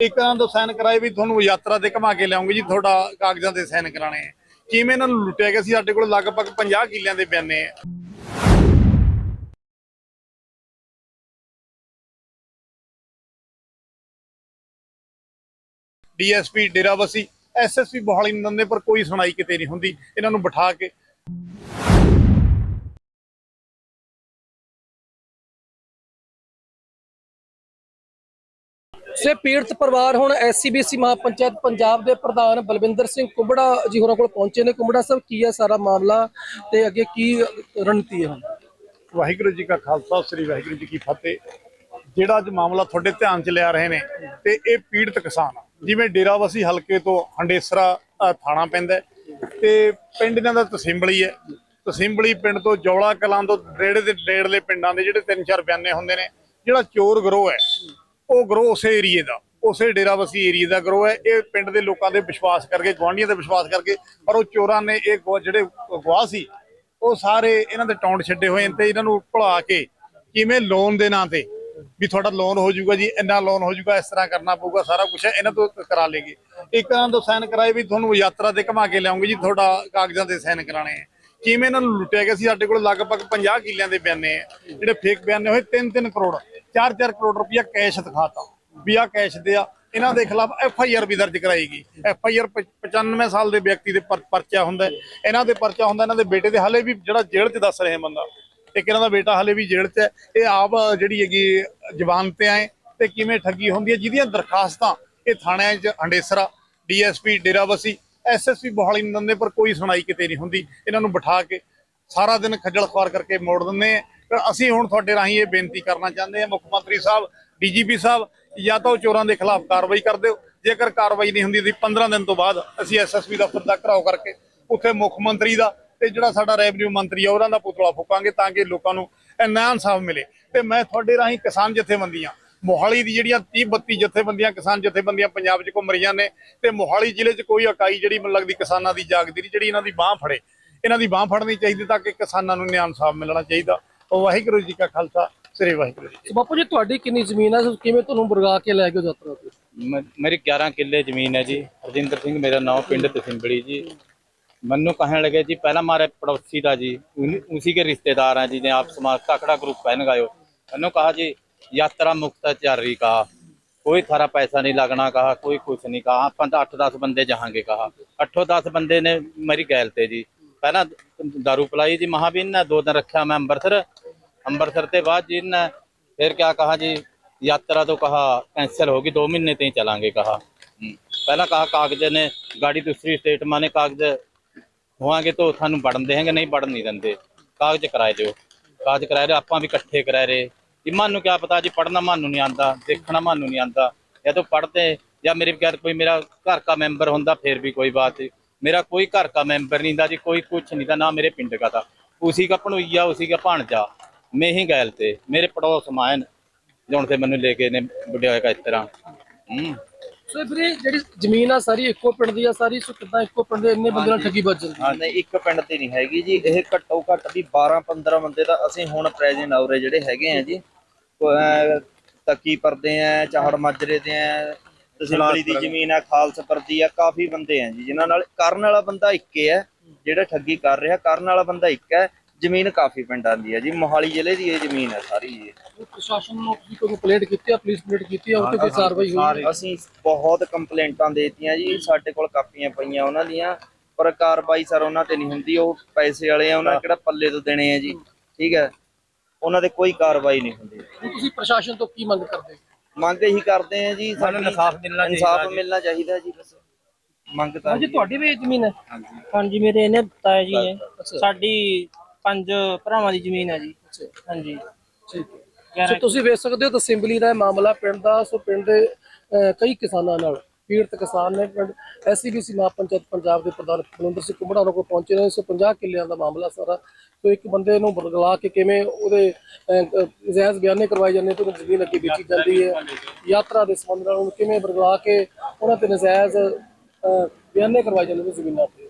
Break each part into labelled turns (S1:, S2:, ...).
S1: ਇੱਕ ਤਰ੍ਹਾਂ ਤੋਂ ਸਾਈਨ ਕਰਾਏ ਵੀ ਤੁਹਾਨੂੰ ਯਾਤਰਾ ਤੇ ਘੁਮਾ ਕੇ ਲਿਆਉਂਗੇ ਜੀ, ਤੁਹਾਡਾ ਕਾਗਜ਼ਾਂ ਤੇ ਸਾਈਨ ਕਰਾਣੇ ਆ। ਕਿਵੇਂ ਇਹਨਾਂ ਨੂੰ ਲੁੱਟਿਆ ਗਿਆ ਸੀ? ਸਾਡੇ ਕੋਲ ਲਗਭਗ 50 ਕਿੱਲਿਆਂ ਦੇ ਬਿਆਨੇ ਆ। ਡੀਐਸਪੀ ਡੇਰਾਬੱਸੀ ਐਸਐਸਪੀ ਬਹਾਲੀ ਨੰਦੇ ਪਰ ਕੋਈ ਸੁਣਾਈ ਕਿਤੇ ਨਹੀਂ ਹੁੰਦੀ। ਇਹਨਾਂ ਨੂੰ ਬਿਠਾ ਕੇ
S2: ਸੇ ਪੀੜਤ ਪਰਿਵਾਰ ਹੁਣ ਐਸਸੀਬੀਸੀ ਮਹਾਪੰਚਾਇਤ ਪੰਜਾਬ ਦੇ ਪ੍ਰਧਾਨ ਬਲਵਿੰਦਰ ਸਿੰਘ ਕੁੰਬੜਾ ਜੀ ਹੋਰਾਂ ਕੋਲ ਪਹੁੰਚੇ ਨੇ। ਕੁੰਬੜਾ ਸਾਹਿਬ, ਕੀ ਹੈ ਸਾਰਾ ਮਾਮਲਾ ਤੇ ਅੱਗੇ ਕੀ ਰਣਨੀਤੀ ਹੈ
S1: ਵਾਹਿਗੁਰੂ ਜੀ ਕਾ ਖਾਲਸਾ, ਸ੍ਰੀ ਵਾਹਿਗੁਰੂ ਜੀ ਕੀ ਫਤਿਹ। ਜਿਹੜਾ ਅੱਜ ਮਾਮਲਾ ਤੁਹਾਡੇ ਧਿਆਨ 'ਚ ਲਿਆ ਰਹੇ ਨੇ ਤੇ ਇਹ ਪੀੜਤ ਕਿਸਾਨ ਜਿਵੇਂ ਡੇਰਾਵਸੀ ਹਲਕੇ ਤੋਂ ਹੰਡੇਸਰਾ ਥਾਣਾ ਪੈਂਦਾ ਤੇ ਪਿੰਡ ਇਹਨਾਂ ਦਾ ਤਸਿੰਬਲੀ ਹੈ। ਤਸਿੰਬਲੀ ਪਿੰਡ ਤੋਂ ਜੌਲਾ ਕਲਾਂ ਤੋਂ ਨੇੜੇ ਦੇ ਨੇੜਲੇ ਪਿੰਡਾਂ ਦੇ ਜਿਹੜੇ ਤਿੰਨ ਚਾਰ ਬਿਆਨੇ ਹੁੰਦੇ ਨੇ, ਜਿਹੜਾ ਚੋਰ ਗਰੋਹ ਹੈ ਉਹ ਗਰੋਹ ਉਸੇ ਏਰੀਏ ਦਾ, ਉਸੇ ਡੇਰਾਵਸੀ ਏਰੀਏ ਦਾ ਗਰੋਹ ਹੈ। ਇਹ ਪਿੰਡ ਦੇ ਲੋਕਾਂ ਦੇ ਵਿਸ਼ਵਾਸ ਕਰਕੇ, ਗੁਆਂਢੀਆਂ ਦੇ ਵਿਸ਼ਵਾਸ ਕਰਕੇ ਪਰ ਉਹ ਚੋਰਾਂ ਨੇ ਇਹ ਜਿਹੜੇ ਗਵਾਹ ਸੀ, ਉਹ ਸਾਰੇ ਇਹਨਾਂ ਦੇ ਟੌਂਡ ਛੱਡੇ ਹੋਏ ਤੇ ਇਹਨਾਂ ਨੂੰ ਭੁਲਾ ਕੇ ਕਿਵੇਂ ਲੋਨ ਦੇ ਨਾਂ ਤੇ ਵੀ ਤੁਹਾਡਾ ਲੋਨ ਹੋ ਜਾਊਗਾ ਜੀ, ਇੰਨਾ ਲੋਨ ਹੋ ਜਾਊਗਾ, ਇਸ ਤਰ੍ਹਾਂ ਕਰਨਾ ਪਊਗਾ, ਸਾਰਾ ਕੁਝ ਇਹਨਾਂ ਤੋਂ ਕਰਾ ਲੇਗੇ ਇੱਕ ਇਹਨਾਂ ਤੋਂ ਸਾਈਨ ਕਰਾਏ ਵੀ ਤੁਹਾਨੂੰ ਯਾਤਰਾ ਤੇ ਘੁਮਾ ਕੇ ਲਿਆਉਂਗੇ ਜੀ, ਤੁਹਾਡਾ ਕਾਗਜ਼ਾਂ ਤੇ ਸਾਈਨ ਕਰਾਣੇ ਆ ਕਿਵੇਂ ਇਹਨਾਂ ਨੂੰ ਲੁੱਟਿਆ ਗਿਆ ਸੀ, ਸਾਡੇ ਕੋਲ ਲਗਭਗ 50 ਕਿੱਲਿਆਂ ਦੇ ਬਿਆਨੇ ਆ ਜਿਹੜੇ ਫੇਕ ਬਿਆਨੇ ਹੋਏ 3-3 ਕਰੋੜ। 4-4 ਕਰੋੜ ਰੁਪਇਆ ਕੈਸ਼ ਦਿਖਾਤਾ। ਵੀ ਆ ਕੈਸ਼ ਦੇ ਆ। ਇਹਨਾਂ ਦੇ ਖਿਲਾਫ ਐਫ ਆਈ ਆਰ ਵੀ ਦਰਜ ਕਰਾਈ ਗਈ। ਐਫ ਆਈ ਆਰ 95 ਸਾਲ ਦੇ ਵਿਅਕਤੀ ਦੇ ਪਰਚਾ ਹੁੰਦਾ ਇਹਨਾਂ ਦੇ ਪਰਚਾ ਹੁੰਦਾ, ਇਹਨਾਂ ਦੇ ਬੇਟੇ ਦੇ। ਹਲੇ ਵੀ ਜਿਹੜਾ ਜੇਲ੍ਹ 'ਚ ਦੱਸ ਰਹੇ ਬੰਦਾ, ਇੱਕ ਇਹਨਾਂ ਦਾ ਬੇਟਾ ਹਲੇ ਵੀ ਜੇਲ੍ਹ 'ਚ ਹੈ। ਇਹ ਆਪ ਜਿਹੜੀ ਹੈਗੀ ਜਵਾਨ ਤੇ ਆਏ ਤੇ ਕਿਵੇਂ ਠੱਗੀ ਹੁੰਦੀ ਹੈ, ਜਿਹਦੀਆਂ ਦਰਖਾਸਤਾਂ ਇਹ ਥਾਣਿਆਂ 'ਚ ਹੰਡੇਸਰਾ ਡੀਐਸਪੀ ਡੇਰਾਬੱਸੀ ਐਸਐਸਪੀ ਬੋਹਾਲੀ ਨੂੰ ਦਿੰਦੇ ਪਰ ਕੋਈ ਸੁਣਾਈ ਕਿਤੇ ਨਹੀਂ ਹੁੰਦੀ। ਇਹਨਾਂ ਨੂੰ ਬਿਠਾ ਕੇ ਸਾਰਾ ਦਿਨ ਖੱਜਲ ਖਵਾਰ ਕਰਕੇ ਮੋੜ ਦਿੰਦੇ ਆ। ਅਸੀਂ ਹੁਣ ਤੁਹਾਡੇ ਰਾਹੀਂ ਇਹ ਬੇਨਤੀ ਕਰਨਾ ਚਾਹੁੰਦੇ ਹਾਂ, ਮੁੱਖ ਮੰਤਰੀ ਸਾਹਿਬ, ਡੀਜੀਪੀ ਸਾਹਿਬ, ਜਾਂ ਤਾਂ ਉਹ ਚੋਰਾਂ ਦੇ ਖਿਲਾਫ ਕਾਰਵਾਈ ਕਰ ਦਿਓ। ਜੇਕਰ ਕਾਰਵਾਈ ਨਹੀਂ ਹੁੰਦੀ ਤਾਂ 15 ਦਿਨ ਤੋਂ ਬਾਅਦ ਅਸੀਂ ਐਸਐਸਪੀ ਦਫ਼ਤਰ ਦਾ ਘਰਾਓ ਕਰਕੇ ਉੱਥੇ ਮੁੱਖ ਮੰਤਰੀ ਦਾ ਤੇ ਜਿਹੜਾ ਸਾਡਾ ਰੈਵਨਿਊ ਮੰਤਰੀ ਆ, ਉਹਨਾਂ ਦਾ ਪੁਤਲਾ ਫੂਕਾਂਗੇ ਤਾਂ ਕਿ ਲੋਕਾਂ ਨੂੰ ਇੰਨਾ ਇਨਸਾਫ ਮਿਲੇ। ਤੇ ਮੈਂ ਤੁਹਾਡੇ ਰਾਹੀਂ ਕਿਸਾਨ ਜਥੇਬੰਦੀਆਂ ਮੋਹਾਲੀ ਦੀ ਜਿਹੜੀਆਂ 30 32 ਜਥੇਬੰਦੀਆਂ, ਕਿਸਾਨ ਜਥੇਬੰਦੀਆਂ ਪੰਜਾਬ 'ਚ ਘੁੰਮ ਰਹੀਆਂ ਨੇ ਤੇ ਮੋਹਾਲੀ ਜ਼ਿਲ੍ਹੇ 'ਚ ਕੋਈ ਇਕਾਈ ਜਿਹੜੀ ਮੈਨੂੰ ਲੱਗਦੀ ਕਿਸਾਨਾਂ ਦੀ ਜਾਗਦੀ ਨਹੀਂ, ਜਿਹੜੀ ਇਹਨਾਂ ਦੀ ਬਾਹ ਫੜੇ। ਇਹਨਾਂ ਦੀ ਬਾਹ ਫੜਨੀ ਚਾਹੀਦੀ ਤਾਂ ਕਿ ਕਿਸਾਨਾਂ ਨੂੰ ਨਿਆਂ ਇਨਸਾਫ ਮਿਲਣਾ ਚਾਹੀਦਾ। ਵਾਹਿਗੁਰੂ ਜੀ ਕਾ ਖਾਲਸਾ ਸ੍ਰੀ ਵਾਹਿਗੁਰੂ ਜੀ
S2: ਸੋ ਬਾਪੂ ਜੀ ਤੁਹਾਡੀ ਕਿੰਨੀ ਜ਼ਮੀਨ ਹੈ ਸੋ ਕਿਵੇਂ ਤੁਹਾਨੂੰ ਬਰਗਾ ਕੇ ਲੈ ਗਏ ਯਾਤਰਾ ਤੇ
S3: ਮ- ਮੇਰੀ 11 ਕਿੱਲੇ ਜ਼ਮੀਨ ਹੈ ਜੀ ਹਰਜਿੰਦਰ ਸਿੰਘ ਮੇਰਾ ਨਾਮ ਪਿੰਡ ਤਸਿੰਬੜੀ ਜੀ ਮੈਨੂੰ कहने लगे जी पहला हमारे पड़ोसी था जी उन्हीं- उसी के रिश्तेदार हैं जी ने आप समाज काकड़ा ग्रुप पहन गए हो मैंने कहा जी यात्रा मुक्त चल रही कहा कोई थारा पैसा नहीं लगना कहा कोई कुछ नहीं कहा अपन अठ दस बंदे जहांगे कहा अठो दस बंदे ने मेरी गैल थे जी पहला दारू पिलाई जी महाबीन ने दो दिन रखा मैं अंबरसर अंबरसर के बाद जी ने फिर क्या कहा जी यात्रा तो कहा कैंसिल होगी दो महीने तक चलांगे कहा हम्म। पहला कहा कागज ने गाड़ी दूसरी स्टेट माने कागज ਹੋਵਾਂਗੇ ਤਾਂ ਤੁਹਾਨੂੰ ਵੜਨ ਦੇਣਗੇ ਨਹੀਂ ਵੜਨ ਨਹੀਂ ਦਿੰਦੇ ਕਾਗਜ਼ ਕਰਾਏ ਦਿਓ ਕਾਗਜ਼ ਕਰਾਏ ਦਿਓ ਆਪਾਂ ਵੀ ਇਕੱਠੇ ਕਰਾਏ ਰਹੇ ਜੀ ਮਾਨੂੰ ਕੀ ਪਤਾ ਜੀ ਪੜਨਾ ਮਾਨੂੰ ਨਹੀਂ ਆਂਦਾ ਦੇਖਣਾ ਮਾਨੂੰ ਨਹੀਂ ਆਂਦਾ ਜਾਂ ਤਾਂ ਪੜਦੇ ਜਾਂ ਮੇਰੇ ਬਗੈਰ ਕੋਈ ਮੇਰਾ ਘਰ ਦਾ ਮੈਂਬਰ ਹੁੰਦਾ ਫਿਰ ਵੀ ਕੋਈ ਬਾਤ ਨਹੀਂ मेरा कोई घर का मेंबर नहीं था जी कोई कुछ नहीं था ना मेरे पिंड का था उसी का पनोइया उसी का भाणजा ਮੈਂ ਹੀ ਗੈਲ ਤੇ ਮੇਰੇ ਪੜੋਸ ਮਾਇਨ ਜਉਣ ਤੇ ਮੈਨੂੰ ਲੈ ਕੇ ਨੇ ਵਡਿਆਇਆ ਕਾ ਇਸ ਤਰ੍ਹਾਂ।
S2: ਸੋ ਫਿਰ ਜਿਹੜੀ ਜ਼ਮੀਨ ਆ ਸਾਰੀ ਇੱਕੋ ਪਿੰਡ ਦੀ ਆ ਸਾਰੀ ਸੋ ਕਿੱਦਾਂ ਇੱਕੋ ਪਿੰਡ ਦੇ ਇੰਨੇ ਬੰਦੇ ਨਾਲ ਠੱਗੀ ਵੱਜ ਜਾਂਦੀ
S4: ਹਾਂ ਨਹੀਂ ਇੱਕ ਪਿੰਡ ਤੇ ਨਹੀਂ ਹੈਗੀ ਜੀ ਇਹ ਘੱਟੋ ਘੱਟ ਵੀ 12 15 ਬੰਦੇ ਤਾਂ ਅਸੀਂ ਹੁਣ ਪ੍ਰੈਜ਼ੈਂਟ ਆਉਰੇ ਜਿਹੜੇ ਹੈਗੇ ਆ ਜੀ। ਤੱਕੀ ਪਰਦੇ ਆ ਚਾਹੜ ਮਾਜਰੇ ਦੇ ਆ ਤਸਲੀ ਦੀ ਜ਼ਮੀਨ ਆ ਖਾਲਸ ਪਰਦੀ ਆ ਕਾਫੀ ਬੰਦੇ ਆ ਜੀ ਜਿਨ੍ਹਾਂ ਨਾਲ ਕਰਨ ਵਾਲਾ ਬੰਦਾ ਇੱਕ ਆ ਜਿਹੜਾ ਠੱਗੀ ਕਰ ਰਿਹਾ ਕਰਨ ਵਾਲਾ ਬੰਦਾ ਇੱਕ ਹੈ। ਜ਼ਮੀਨ ਕਾਫੀ ਪਿੰਡਾਂ ਦੀ ਹੈ ਜੀ ਮੋਹਾਲੀ ਜ਼ਿਲ੍ਹੇ ਦੀ ਇਹ ਜ਼ਮੀਨ ਹੈ ਸਾਰੀ ਜੀ।
S2: ਪ੍ਰਸ਼ਾਸਨ ਨੂੰ ਤੁਸੀਂ ਕੋਈ ਕੰਪਲੇਂਟ ਕੀਤੀ ਆ ਪੁਲਿਸ ਕੰਪਲੇਂਟ ਕੀਤੀ ਆ ਉੱਤੇ ਕੋਈ ਕਾਰਵਾਈ ਹੋਈ
S4: ਅਸੀਂ ਬਹੁਤ ਕੰਪਲੇਂਟਾਂ ਦੇਤੀਆਂ ਜੀ ਸਾਡੇ ਕੋਲ ਕਾਪੀਆਂ ਪਈਆਂ ਉਹਨਾਂ ਦੀਆਂ ਪਰ ਕਾਰਵਾਈ ਸਰ ਉਹਨਾਂ ਤੇ ਨਹੀਂ ਹੁੰਦੀ ਉਹ ਪੈਸੇ ਵਾਲੇ ਆ ਉਹਨਾਂ ਨੇ ਕਿਹੜਾ ਪੱਲੇ ਤੋਂ ਦੇਣੇ ਆ ਜੀ ਠੀਕ ਹੈ। ਉਹਨਾਂ ਤੇ ਕੋਈ ਕਾਰਵਾਈ ਨਹੀਂ ਹੁੰਦੀ।
S2: ਤੁਸੀਂ ਪ੍ਰਸ਼ਾਸਨ ਤੋਂ ਕੀ ਮੰਗ ਕਰਦੇ? ਹੋ?
S4: ਮੰਗ ਇਹੀ ਕਰਦੇ ਆ ਜੀ
S3: ਸਾਨੂੰ ਇਨਸਾਫ਼ ਮਿਲਣਾ
S4: ਇਨਸਾਫ
S3: ਚਾਹੀਦਾ ਜੀ।
S4: ਮਿਲਣਾ ਚਾਹੀਦਾ ਜੀ ਬਸ। ਮੰਗ ਤਾਂ
S2: ਹਾਂਜੀ ਤੁਹਾਡੀ ਵੀ ਜ਼ਮੀਨ ਹੈ?
S5: ਹਾਂਜੀ। ਮੇਰੇ ਇਹਨੇ ਤਾਇਆ ਜੀ ਹੈ
S2: ਅੱਛਾ
S5: ਸਾਡੀ ਪੰਜ ਭਰਾਵਾਂ ਦੀ ਜ਼ਮੀਨ ਹੈ ਜੀ। ਹਾਂਜੀ।
S2: ਠੀਕ ਹੈ ਸੋ ਤੁਸੀਂ ਵੇਖ ਸਕਦੇ ਹੋ ਤਸਿੰਬਲੀ ਦਾ ਇਹ ਮਾਮਲਾ ਪਿੰਡ ਦਾ ਸੋ ਪਿੰਡ ਦੇ ਅਹ, ਕਈ ਕਿਸਾਨਾਂ ਨਾਲ ਪੀੜਤ ਕਿਸਾਨ ਨੇ ਪਿੰਡ ਐਸਸੀਬੀਸੀ ਮਹਾਪੰਚਾਇਤ ਪੰਜਾਬ ਦੇ ਪ੍ਰਧਾਨ ਬਲਵਿੰਦਰ ਸਿੰਘ ਕੁੰਬੜਾ ਉਹਨਾਂ ਕੋਲ ਪਹੁੰਚੇ ਨੇ। ਸੋ 50 ਕਿੱਲਿਆਂ ਦਾ ਮਾਮਲਾ ਸਾਰਾ। ਸੋ ਇੱਕ ਬੰਦੇ ਨੂੰ ਬਰਗਲਾ ਕੇ ਕਿਵੇਂ ਉਹਦੇ ਅਹ, ਅਹ, ਨਜਾਇਜ਼ ਬਿਆਨੇ ਕਰਵਾਏ ਜਾਂਦੇ ਤੇ ਉਹਦੀ ਜ਼ਮੀਨ ਅੱਗੇ ਵੇਚੀ ਜਾਂਦੀ ਹੈ। ਯਾਤਰਾ ਦੇ ਸੰਬੰਧ ਨਾਲ ਉਹਨੂੰ ਕਿਵੇਂ ਬਰਗਲਾ ਕੇ ਉਹਨਾਂ ਤੇ ਨਜਾਇਜ਼ ਅਹ, ਬਿਆਨੇ ਕਰਵਾਏ ਜਾਂਦੇ ਨੇ ਜ਼ਮੀਨਾਂ ਤੇ?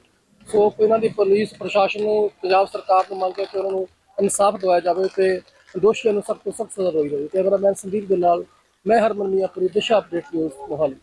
S2: ਸੋ ਇਹਨਾਂ ਦੀ ਪੁਲਿਸ, ਪ੍ਰਸ਼ਾਸਨ ਨੂੰ, ਪੰਜਾਬ ਸਰਕਾਰ ਨੂੰ ਮੰਗ ਹੈ ਕਿ ਉਹਨਾਂ ਨੂੰ ਇਨਸਾਫ ਦਿਵਾਇਆ ਜਾਵੇ ਤੇ ਦੋਸ਼ੀਆਂ ਨੂੰ ਸਖਤ ਤੋਂ ਸਖਤ ਸਜ਼ਾ ਹੋਈ ਜਾਵੇ। ਕੈਮਰਾਮੈਨ ਸੰਦੀਪ ਦੇ ਨਾਲ ਮੈਂ ਹਰਮਨ ਮੀਆਂਪੁਰੀ ਦਿਸ਼ਾ ਅਪਡੇਟ ਨਿਊਜ਼ ਮੋਹਾਲੀ।